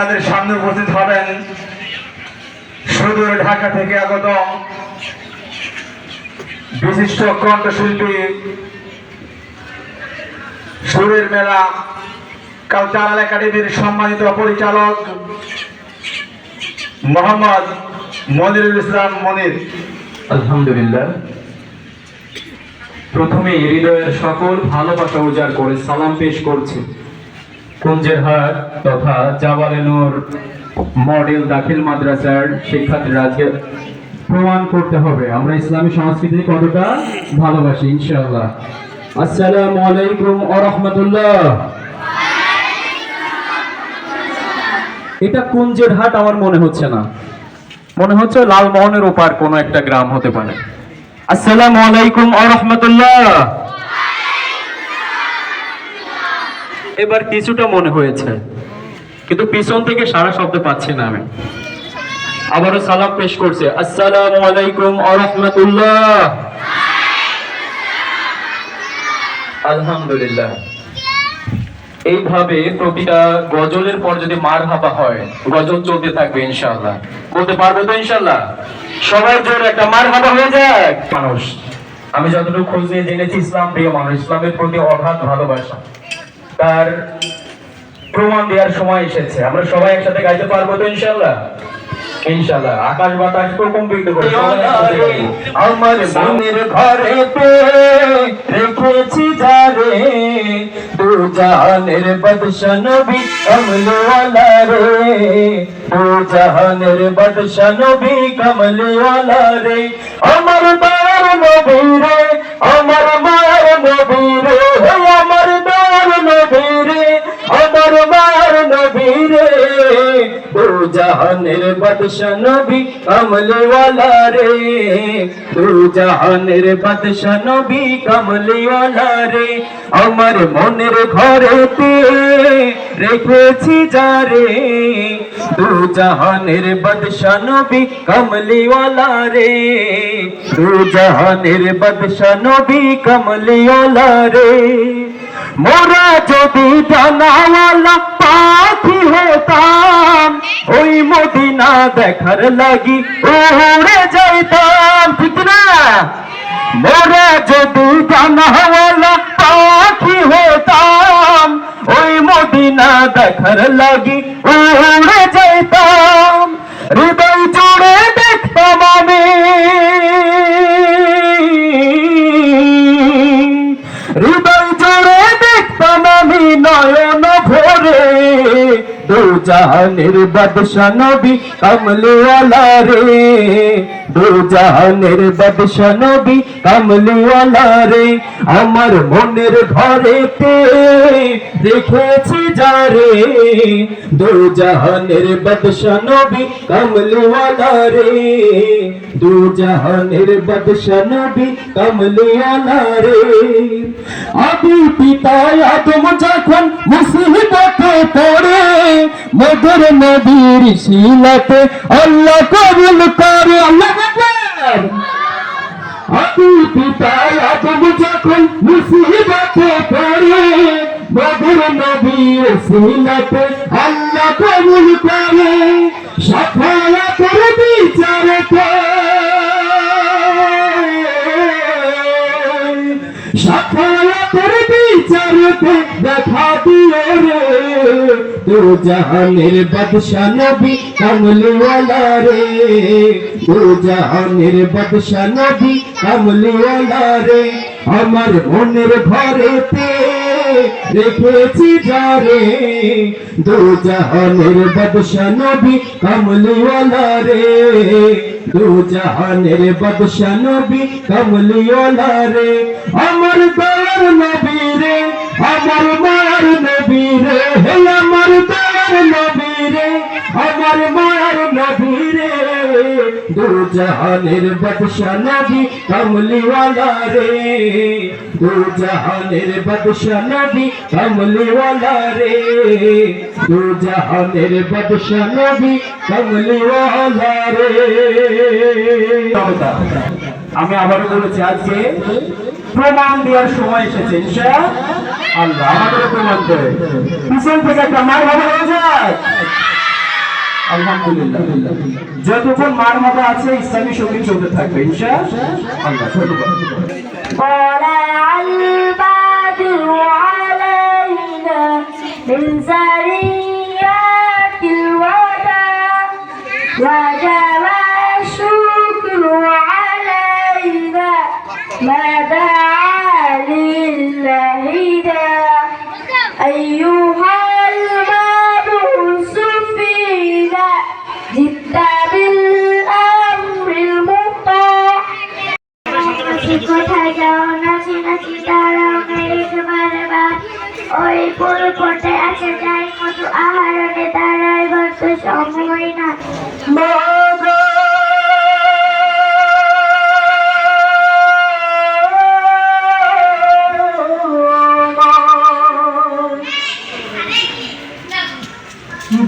আপনাদের সামনে উপস্থিত হবেন। সুদূর ঢাকা থেকে আগত বিশিষ্ট কণ্ঠশিল্পী সুরের মেলা, কালচারাল একাডেমির সম্মানিত পরিচালক মোহাম্মদ মনিরুল ইসলাম মনির। আলহামদুলিল্লাহ। প্রথমে হৃদয়ের সকল ভালোবাসা উজাড় করে সালাম পেশ করছি। কুঞ্জের হাট তথা জাবালেনুর মডেল দাখিল মাদ্রাসার শিক্ষার্থীরা আজকে প্রমাণ করতে হবে। আমরা ইসলামী সংস্কৃতি কতটা ভালোবাসি, ইনশাআল্লাহ। আসসালামু আলাইকুম ওয়া রাহমাতুল্লাহ। এটা কুঞ্জের হাট আমার মনে হচ্ছে না। মনে হচ্ছে লালমোহনের ওপার কোনো একটা গ্রাম হতে পারে। আসসালামু আলাইকুম ওয়া রাহমাতুল্লাহ। এবার কিছুটা মনে হয়েছে। কিন্তু পিছন থেকে সারা শব্দ পাচ্ছি না আমি। আবারও সালাম পেশ করছে। আসসালামু আলাইকুম ওয়া রাহমাতুল্লাহ। আলহামদুলিল্লাহ। এইভাবে প্রতিটা গজলের পর যদি মার হাবা হয়, গজল চলতে থাকবে ইনশাল্লাহ বলতে পারবে তো ইনশাল্লাহ সবার জোরে একটা মার হাবা হয়ে যাক। মানুষ, আমি যতটুকু খোঁজ নিয়ে জেনেছি, ইসলাম প্রিয় মানুষ, ইসলামের প্রতি অগাধ ভালোবাসা। তার প্রমাণ দেওয়ার সময় এসেছে। আমরা সবাই একসাথে গাইতে পারব তো ইনশাআল্লাহ? ইনশাআল্লাহ। আকাশ বাতাস প্রকম্পিত করে। আমার মনের ঘরে রেখেছি যারে। দু জাহানের বাদশা নবী কমলওয়ালা রে। দু জাহানের বাদশা নবী কমলওয়ালা রে। আমার বার নবী রে আমার মার নবী রে। জাহানের বাদশা নবী, কমলওয়ালা রে। দু জাহানের বাদশা নবী, কমলওয়ালা রে। আমার মনের ঘরেতে রেখেছি যারে দু জাহানের বাদশা নবী, কমলিওয়ালা রে। দু জাহানের বাদশা নবী, কমলিওয়ালা রে। মোরা যদি জানাওয়ালা পাখি হতাম, ওই মদিনা দেখার লাগি উড়ে যাইতাম, ঠিক না? মোরা যদি জানাওয়ালা পাখি হতাম, ওই মদিনা দেখার লাগি উড়ে জাহানের বাদশা নবী কমলিওয়ালা রে। দু জাহানের বাদশা নবী কমলিওয়ালা রে। আমার মনের ঘরেতে রেখেছি যারে দু জাহানের বাদশা নবী কমলিওয়ালা রে দু জাহানের বাদশা নবী কমলিওয়ালা রে আদি পিতা আদম যখন মুসিবতে পড়ে মধুর নবীর শিলাতে আল্লাহ কবুল করে, আল্লাহ আদি পিতা আদম যখন মুসিবতে পড়ে মধুর নবীর শিলাতে আল্লাহ কবুল করে সফলতার বিচারতে সফলতার বিচারতে দেখা দিও রে দু জাহানের বাদশা নবী কমলিওয়ালা রে। দু জাহানের বাদশা নবী কমলিওয়ালা রে, আমার মনের ঘরেতে রেখেছি যারে দু জাহানের বাদশা নবী কমলিওয়ালা রে। দু জাহানের বাদশা নবী কমলিওয়ালা রে। আমার দয়ার নবী রে, আমার মার নবী রে। হে আমার দয়ার নবী রে, আমার মার নবী রে। দু জাহানের বাদশা নবী কমলিওয়ালা রে। জাহানের বাদশা নবী, কমলিওয়ালা রে। দু জাহানের বাদশা নবী, কমলিওয়ালা রে। আমি আবারও বলেছি, আজকে প্রমাণ দেওয়ার সময় এসেছে আল্লাহ। আমাদের প্রমাণ দেয় পিছন থেকে একটা মার ভালো হয়ে যায়। যতক্ষণ মার মাথা আছে, ইসলামী সংগীত চলতে থাকবে, ইনশা আল্লাহ। ধন্যবাদ। পুরো পথে আছে যাই মতো আহারণে দাঁড়াই বলতে সময় না।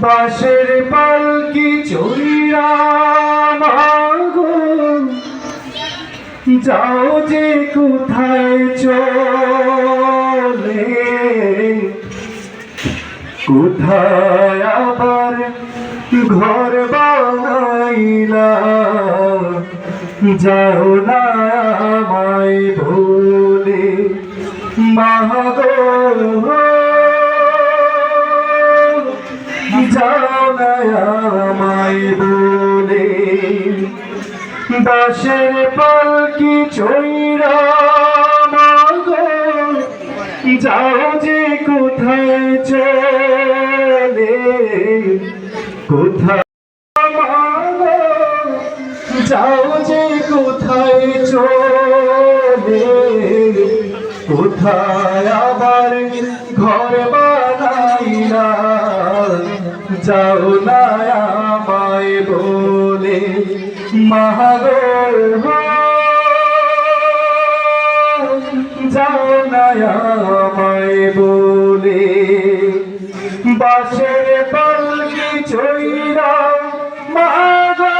বাসের পালকি চড়িয়া যাও যে কোথায় চলে। কোথায় আবার ঘর বানাইলা। যাও না আমায় ভুলে মাগো যাও না আমায় বলে দাসের পালকি চৈরা যাও যে কোথায় চলে কোথায়? কোথায় চলে। ঘর বানাইলা? যাও না আমায় বলে। মাগো যাও না বাসের পালকি চইরা মাগো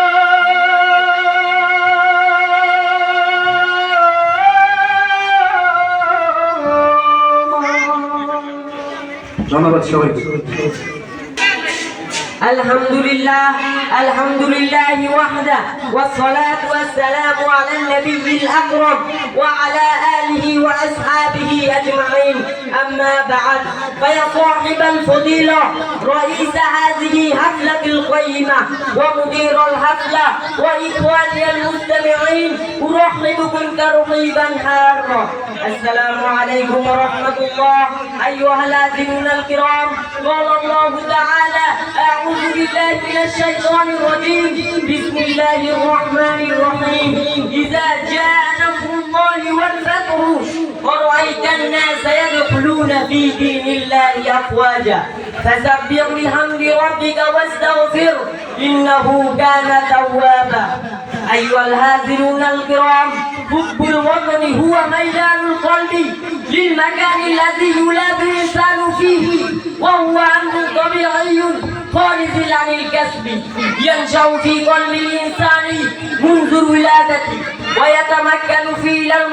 ধন্যবাদ সবাইকে। الحمد لله الحمد لله وحده والصلاة والسلام على النبي الأكرم وعلى آله وأصحابه أجمعين. أما بعد فيا صاحب الفضيلة رئيس هذه حفلة القيمة ومدير الحفلة وإخواني المستمعين أرحبكم ترحيبا حارا السلام عليكم ورحمة الله أيها الآذنون الكرام. قال الله تعالى أعوذ بالله من الشيطان الرجيم. بسم الله الرحمن الرحيم. إذا جاء نصر الله والفتح ورأيت الناس يدخلون في دين الله أفواجا؟ فسبح بحمد ربك واستغفر إنه كان توابا. أيها الهازلون الكرام حب الوطن هو ميلان القلب للمكان الذي يولد الإنسان فيه وهو أمر طبيعي خارج عن الكسب ينشأ في قلب الإنسان منذ الولادة ويتمكن فيه إلى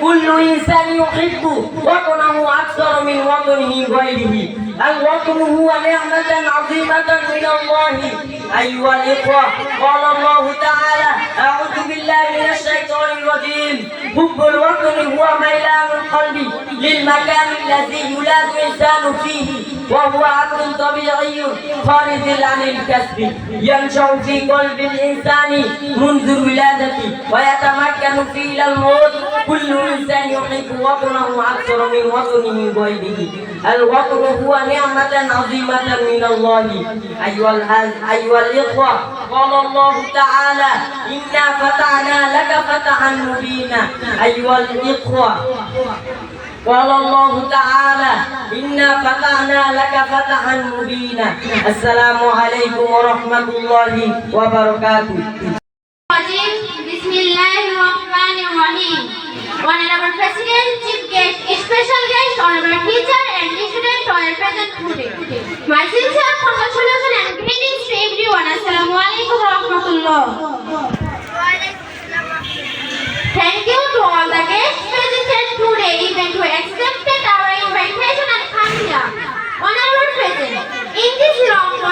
كل إنسان يحب وطنه أكثر من وطنه غيره الوطن هو نعمة عظيمة من الله. أيها الإخوة قال الله تعالى أعوذ بالله من الشيطان الرجيم. حب الوطن هو ميلان القلب للمكان الذي يولد الإنسان فيه وهو عقل طبيعي خارج عن الكسب. ينشأ في قلب الإنسان منذ الولادة ويتمكن إلى الموت. كل إنسان يحب وطنه أكثر من وطنه غيره. الوطن هو نعمة عظيمة من الله. أيها أيها الإخوة قال الله تعالى إنا فتحنا لك فتحا مبينا. أيها الإخوة قال الله تعالى إنا فتحنا لك فتحا مبينا. السلام عليكم ورحمة الله وبركاته. Honorable President, Chief Guest, Special Guest, Honorable Teacher and student all present today. My sincere congratulations and greetings to everyone. Assalamu alaikum wa rahmatullah. Thank you to all the guests present today even who accepted our invitation and come here. Honorable President, in this long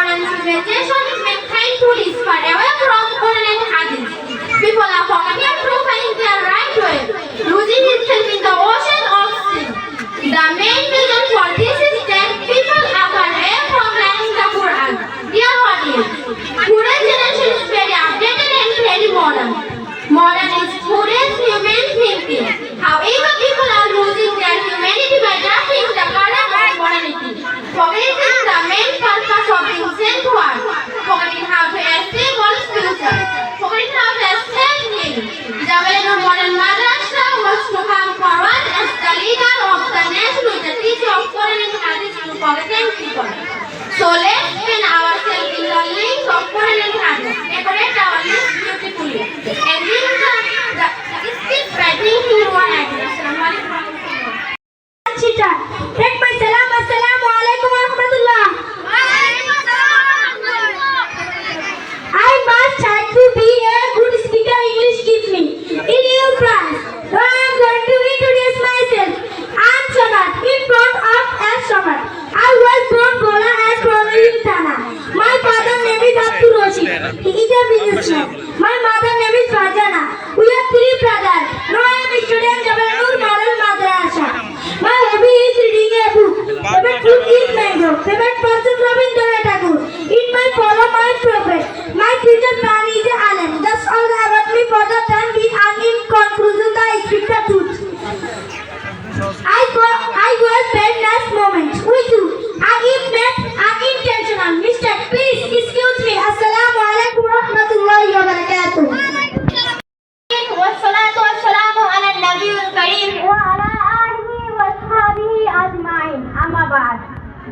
ধন্যবাদ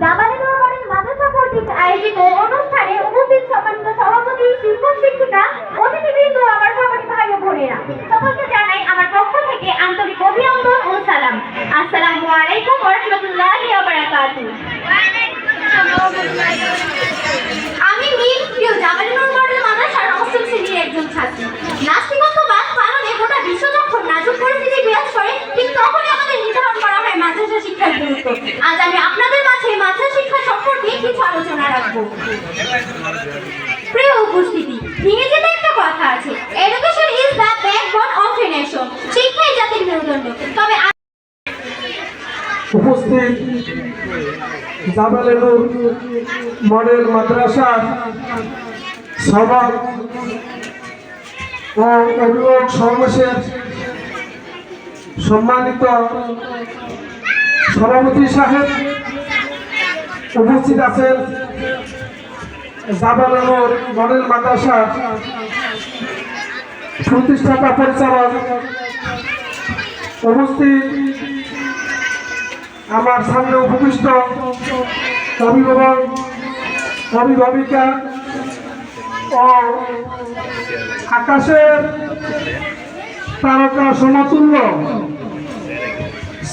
জামালিনুর model মাদ্রাসা কর্তৃক আয়োজিত অনুষ্ঠানে উপস্থিত সম্মানিত সভাপতি, শিক্ষক, শিক্ষিকা, অতিথিবৃন্দ, আমার সম্মানিত ভাই ও বোনেরা। সকলকে জানাই আমার পক্ষ থেকে আন্তরিক অভিনন্দন ও সালাম। আসসালামু আলাইকুম ওয়া রাহমাতুল্লাহি ওয়া বারাকাতুহু। আমি মিম প্রিয় জামালিনুর মডেল মাদ্রাসার অষ্টম শ্রেণির একজন ছাত্রী। নাস্তিকত্ববাদ পালনে গোটা বিশ্ব যখন নাজুক পরিস্থিতি বিরাজ করে, ঠিক তখনই আমাদের নির্ধারণ মাদ্রাসা শিক্ষার গুরুত্ব। আজ আমি আপনাদের মাঝে মাদ্রাসা শিক্ষা সম্পর্কে কিছু আলোচনা রাখব। প্রিয় উপস্থিতি, ইংরেজিতে একটা কথা আছে education is the backbone of a nation শিক্ষাই জাতির মেরুদণ্ড। তবে উপস্থিত জামালেনুর মডেল মাদ্রাসার সভা ও অভিভাবক সমাবেশের সম্মানিত সভাপতি সাহেব উপস্থিত আছেন জামালেনুর মডেল মাদ্রাসার প্রতিষ্ঠাতা পরিচালক উপস্থিত আমার সামনে উপবিষ্ট অভিভাবক, অভিভাবিকা ও আকাশের তারকা সমতুল্য।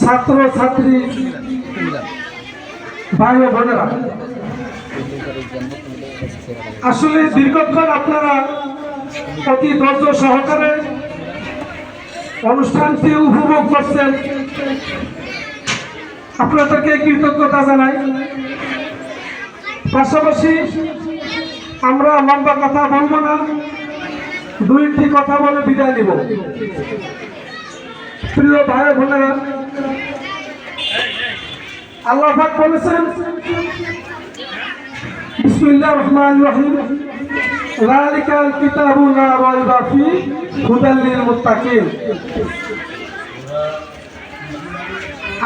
ছাত্র, ছাত্রী, ভাই ও বোনেরা, আসলে দীর্ঘক্ষণ আপনারা অতি ধৈর্য সহকারে অনুষ্ঠানটি উপভোগ করছেন। আপনাদেরকে কৃতজ্ঞতা জানাই। পাশাপাশি আমরা লম্বা কথা বলব না দুইটি কথা বলে বিদায় নিব। প্রিয় ভাই বোনেরা আল্লাহ পাক বলেছেন, বিসমিল্লাহির রহমানির রহিম, যালিকাল কিতাবু লা রাইবা ফি হুদাল লিল মুত্তাকিন।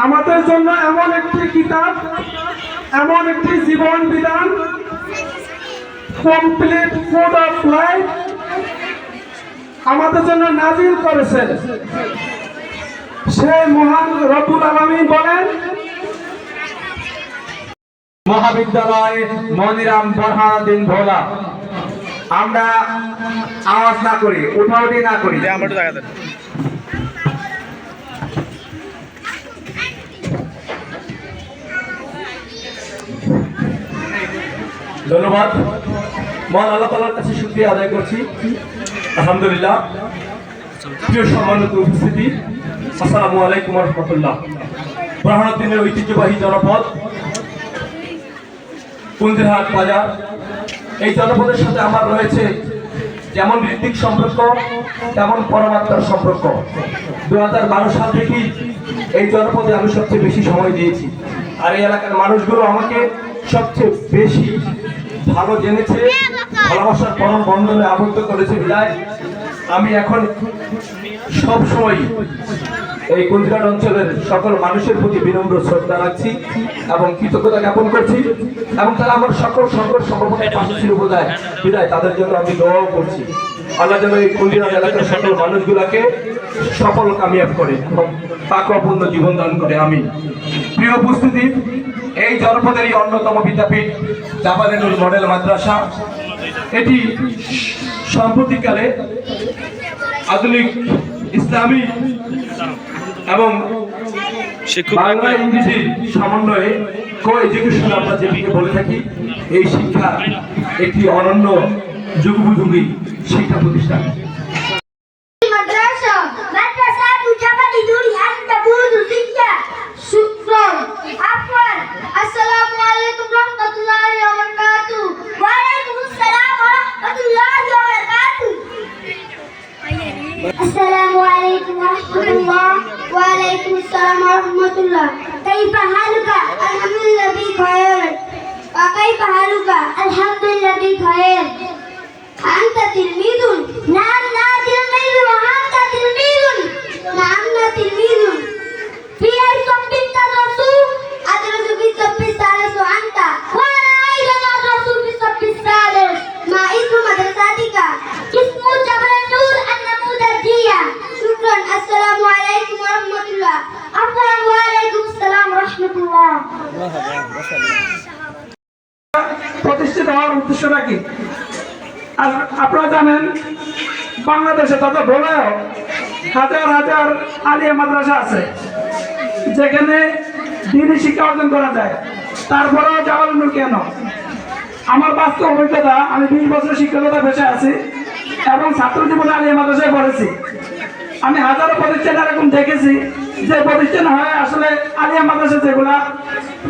আমাদের জন্য এমন একটি কিতাব, এমন একটি জীবন বিধান কমপ্লিট কোড অফ লাইফ আমাদের জন্য নাজিল করেছেন। সে মহান রব্বুল আলামিন বলেন মহাবিদ্যালয় মনিরাম বরহানুদ্দিন ভোলা। আমরা আওয়াজ না করি উঠাউটি না করি। ধন্যবাদ। মহান আল্লাহ তালার কাছে শুক্রিয়া আদায় করছি। আলহামদুলিল্লাহ। প্রিয় সম্মানিত উপস্থিতি আসসালামু আলাইকুম রহমতুল্লাহ। ব্রাহ্মণদিনের ঐতিহ্যবাহী জনপদ, কুন্দিরহাট বাজার। এই জনপদের সাথে আমার রয়েছে যেমন ঋত্বিক সম্পর্ক, তেমন পরমাত্মার সম্পর্ক। দু হাজার বারো সাল থেকেই এই জনপদে আমি সবচেয়ে বেশি সময় দিয়েছি। আর এই এলাকার মানুষগুলো আমাকে সবচেয়ে বেশি ভালো জেনেছে, ভালোবাসার পরম বন্ধনে আবদ্ধ করেছে বিদায়। আমি এখন সব সময় এই কুন্দিঘাট অঞ্চলের সকল মানুষের প্রতি বিনম্র শ্রদ্ধা রাখছি এবং কৃতজ্ঞতা জ্ঞাপন করছি এবং তারা আমার সকল সংকট সম্ভাবনায় পাশে ছিল বিদায়, তাদের জন্য আমি দোয়াও করছি। আল্লাহ যেন এই কুন্দিঘাট এলাকার সকল মানুষগুলাকে সফল কামিয়াব করে এবং পাকপূর্ণ জীবন দান করে আমি প্রিয় উপস্থিতি, এই জনপদেরই অন্যতম বিদ্যাপীঠ জাপানুল মডেল মাদ্রাসা, এটি সাম্প্রতিককালে আধুনিক ইসলামী এবং বাংলা ইংরেজির সমন্বয়ে কো এডুকেশন আমরা যেটিকে বলে থাকি এই শিক্ষা একটি অনন্য যুগোপযোগী শিক্ষা প্রতিষ্ঠান। হওয়ার উদ্দেশ্যটা কি আর আপনারা জানেন, বাংলাদেশে ভোলায়ও হাজার হাজার আলিয়া মাদ্রাসা আছে, যেখানে দিনই শিক্ষা অর্জন করা যায়। তারপরেও কেন? আমার বাস্তব অভিজ্ঞতা, আমি বিশ বছর শিক্ষকতা পেশায় আছি এবং ছাত্র জীবনে আলিয়া মাদ্রাসায় পড়েছি। আমি হাজারো প্রতিষ্ঠান এরকম দেখেছি, যে প্রতিষ্ঠান হয় আসলে আলিয়া মাদ্রাসা যেগুলা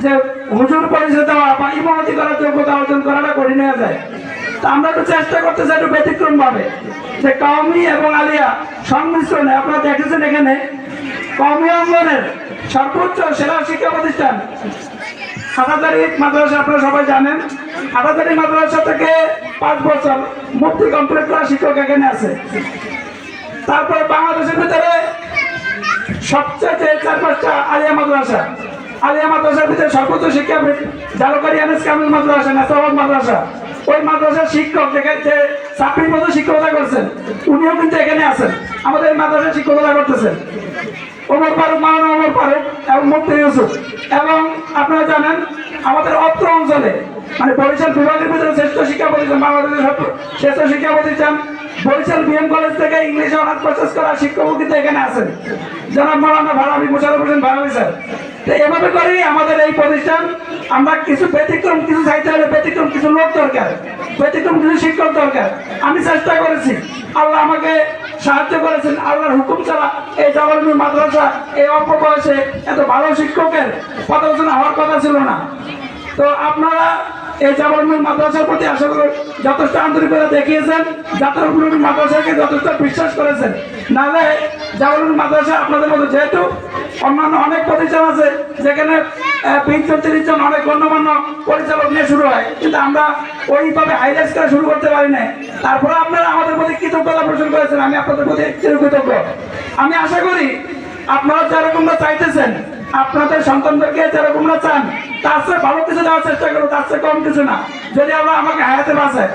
যে হুজুর দেওয়া বা ইমামতি করার যোগ্যতা অর্জন করাটা করে নেওয়া যায়। তা আমরা একটু চেষ্টা করতেছি একটু ব্যতিক্রম ভাবে যে কওমি এবং আলিয়া সংমিশ্রণে আপনারা দেখেছেন এখানে কওমি অঙ্গনের সর্বোচ্চ সেরা শিক্ষা প্রতিষ্ঠান হাটাদারি মাদ্রাসা, আপনারা সবাই জানেন। হাটাদারি মাদ্রাসা থেকে পাঁচ বছর মুক্তি কমপ্লিট করা শিক্ষক এখানে আছে। তারপরে বাংলাদেশের ভিতরে সবচেয়ে চার পাঁচটা আলিয়া মাদ্রাসা। আলিয়া মাদ্রাসার ভিতরে সর্বোচ্চ শিক্ষাবিদ জালকারি আনিস কামিল মাদ্রাসা নেসাবাদ মাদ্রাসা। ওই মাদ্রাসার শিক্ষক যে চাকরির মতো শিক্ষকতা করছেন, উনিও কিন্তু এখানে আছেন। আমাদের এই মাদ্রাসায় শিক্ষকতা করতেছেন। ওমর ফারুক, মাওলানা ওমর ফারুক এবং মুফতি ইউসুফ। এবং আপনারা জানেন, আমাদের অত্র অঞ্চলে মানে বরিশাল বিভাগের ভিতরে শ্রেষ্ঠ শিক্ষা প্রতিষ্ঠান, বাংলাদেশের শ্রেষ্ঠ শিক্ষা প্রতিষ্ঠান বরিশাল বিএম কলেজ থেকে ইংলিশে অনার্স প্রসেস করা শিক্ষক কিন্তু এখানে আছেন। জনাব মৌলানা ভাড়াবি মোশারফ হোসেন ভাড়াবি স্যার। তো এভাবে করেই আমাদের এই প্রতিষ্ঠান, আমরা কিছু ব্যতিক্রম, কিছু চাইতে হলে ব্যতিক্রম, কিছু লোক দরকার, ব্যতিক্রম, কিছু শিক্ষক দরকার। আমি চেষ্টা করেছি, আল্লাহ আমাকে সাহায্য করেছেন, আল্লাহর হুকুম ছাড়া এই জগন্নাথ মাদ্রাসা এই অল্প বয়সে এত ভালো শিক্ষকের পদালোচনা হওয়ার কথা ছিল না। তো আপনারা এই জামালুল মাদ্রাসার প্রতি আশা করি যথেষ্ট আন্তরিকতা দেখিয়েছেন জাতারুল মাদ্রাসাকে যথেষ্ট বিশ্বাস করেছেন। নাহলে জামালুল মাদ্রাসা আপনাদের মতো যেহেতু অন্যান্য অনেক প্রতিষ্ঠান আছে, যেখানে বিশ জন তিরিশ জন অনেক গণ্যমান্য পরিচালক নিয়ে শুরু হয়, কিন্তু আমরা ওইভাবে হাইলাইট করে শুরু করতে পারি না তারপরে আপনারা আমাদের প্রতি কৃতজ্ঞতা পোষণ করেছেন, আমি আপনাদের প্রতি চিরকৃতজ্ঞ। আমি আশা করি আপনারা যেরকমটা চাইতেছেন আপনাদের সন্তানদেরকে যেরকম না চান, তার চেয়ে ভালো কিছু দেওয়ার চেষ্টা করব তার চেয়ে কম কিছু না। যদি আমরা আমাকে হায়াতে বাঁচায়।